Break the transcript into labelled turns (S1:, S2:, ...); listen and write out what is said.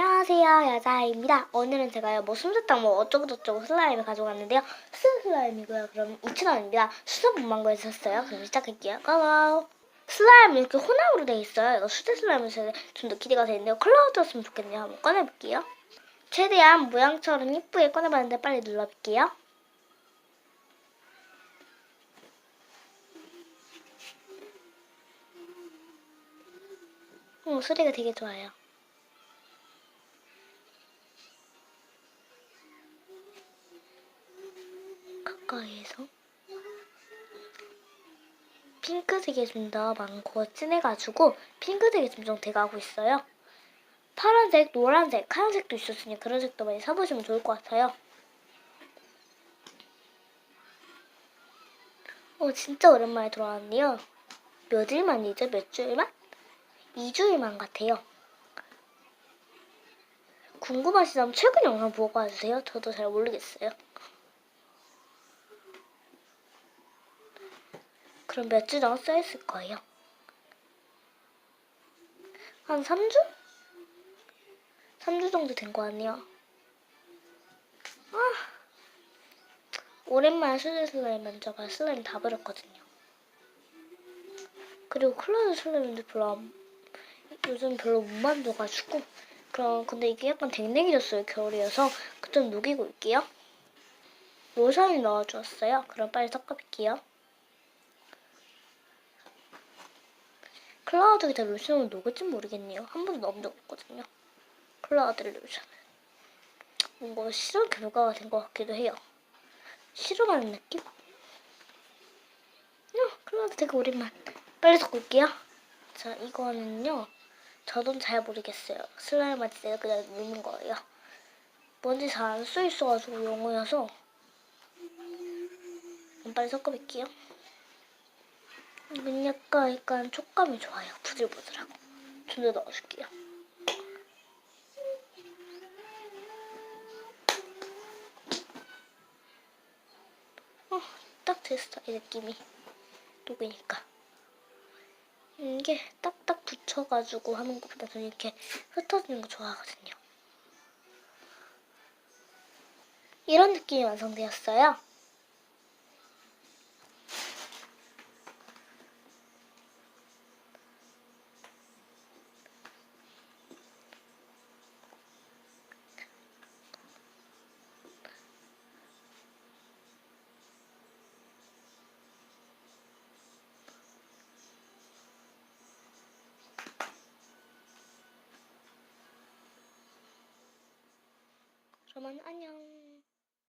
S1: 안녕하세요 여자입니다. 오늘은 제가요 뭐 솜사탕 뭐 어쩌고저쩌고 슬라임을 가져왔는데요. 수산 슬라임이고요. 그럼 2,000원입니다. 수산 문방구에서 샀어요. 그럼 시작할게요. 고고! 슬라임이 이렇게 혼합으로 돼 있어요. 이거 수제 슬라임에서 좀 더 기대가 되는데요. 컬러였으면 좋겠네요. 한번 꺼내볼게요. 최대한 모양처럼 예쁘게 꺼내봤는데 빨리 눌러볼게요. 어, 소리가 되게 좋아요 가까이에서 핑크색이 좀 더 많고 진해가지고 핑크색이 점점 돼가고 있어요. 파란색, 노란색, 하얀색도 있었으니 그런 색도 많이 사보시면 좋을 것 같아요. 어, 진짜 오랜만에 돌아왔네요. 몇 일만이죠? 몇 주일만? 2주일만 같아요. 궁금하시다면 최근 영상 보고 와주세요. 저도 잘 모르겠어요. 그럼 몇주 정도 써있을 거예요. 한 3주? 3주 정도 된거 같네요. 아, 오랜만에 수제 슬라임 만져봐. 슬라임 다 버렸거든요. 그리고 클로즈 슬라임도 별로 안, 요즘 별로 못 만져가지고. 그럼 근데 이게 약간 댕댕이졌어요. 겨울이어서. 그 좀 녹이고 올게요. 로션을 넣어주었어요. 그럼 빨리 섞어볼게요. 클라우드 기타 로션을 녹을지 모르겠네요. 한 번도 넣은 적 없거든요. 클라우드 로션은. 뭔가 실험 결과가 된 것 같기도 해요. 실험하는 느낌? 어, 클라우드 되게 오랜만. 빨리 섞을게요. 자, 이거는요. 저도 잘 모르겠어요. 슬라임 할 때 그냥 넣는 거예요. 뭔지 잘안써 있어가지고 영어여서. 빨리 섞어볼게요. 이건 약간, 약간 촉감이 좋아요. 부들부들하고. 좀더 넣어줄게요. 어, 딱 됐어. 이 느낌이. 녹으니까. 이게 딱딱 붙여가지고 하는 것보다 저는 이렇게 흩어지는 거 좋아하거든요. 이런 느낌이 완성되었어요. 그러면 안녕.